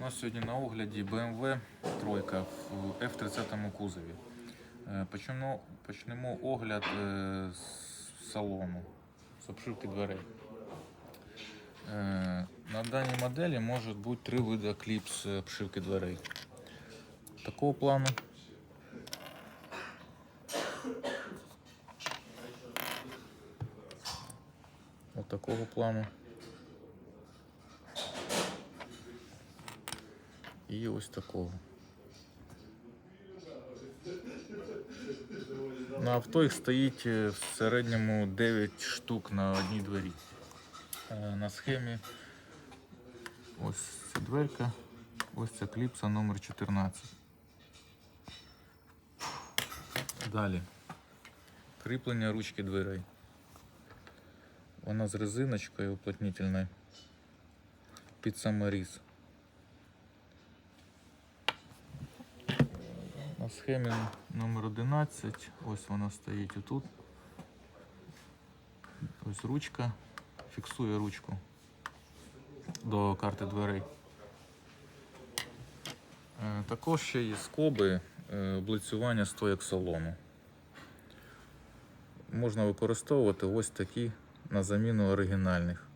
У нас сьогодні на огляді BMW тройка в F30 кузові. Е, Почнемо, почнемо огляд е, з салону, з обшивки дверей. Е, На даній моделі може бути три види кліпс обшивки дверей. Такого плану. От такого плану. І ось такого. На авто їх стоїть е, в середньому 9 штук на одній двері. Е, На схемі ось ця дверка, ось ця кліпса номер 14. Далі. Кріплення ручки дверей. Вона з резиночкою уплотнительною під саморіз. На схемі номер 11, ось вона стоїть отут. Ось ручка, фіксує ручку до карти дверей. Е, Також ще є скоби е, облицювання стояк салону. Можна використовувати ось такі на заміну оригінальних.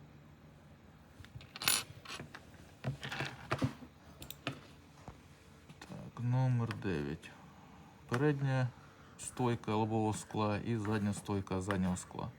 Номер 9. Передня стойка лобового скла і задня стойка заднього скла.